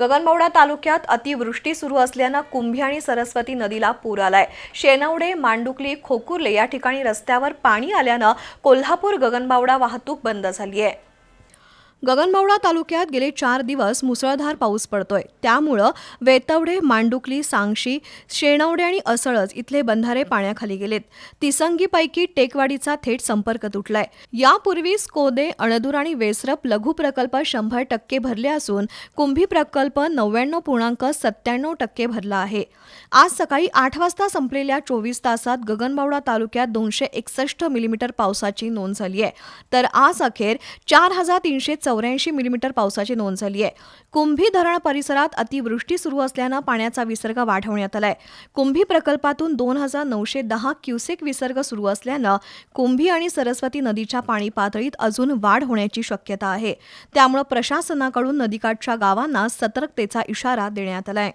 गगनबावडा तालुक्यात अतिवृष्टी सुरू असल्यानं कुंभी आणि सरस्वती नदीला पूर आलाय. शेनवडे मांडुकली खोकुर्ले या ठिकाणी रस्त्यावर पाणी आल्यानं कोल्हापूर गगनबावडा वाहतूक बंद झाली आहे गगनबावडा तालुक्यात गेले चार दिवस मुसळधार पाऊस पडतोय. त्यामुळं वेतवडे मांडुकली सांगशी शेणवडे आणि असळज इथले बंधारे पाण्याखाली गेलेत. तिसंगीपैकी टेकवाडीचा थेट संपर्क तुटलाय. यापूर्वी स्कोदे अणदूर आणि वेसरप लघु प्रकल्प शंभर टक्के भरले असून कुंभी प्रकल्प नव्याण्णव पूर्णांक सत्त्याण्णव टक्के भरला आहे. आज सकाळी आठ वाजता संपलेल्या चोवीस तासात गगनबावडा तालुक्यात दोनशे एकसष्ट मिलीमीटर पावसाची नोंद झाली आहे. तर आज अखेर चार हजार तीनशे चौऱ्याऐंशी मिलीमीटर पावसाची नोंद झाली आहे. कुंभी धरण परिसरात अतिवृष्टी सुरू असल्यानं पाण्याचा विसर्ग वाढवण्यात आलाय. कुंभी प्रकल्पातून दोन हजार नऊशे दहा क्युसेक विसर्ग सुरू असल्यानं कुंभी आणि सरस्वती नदीच्या पाणी पातळीत अजून वाढ होण्याची शक्यता आहे. त्यामुळे प्रशासनाकडून नदीकाठच्या गावांना सतर्कतेचा इशारा देण्यात आलाय.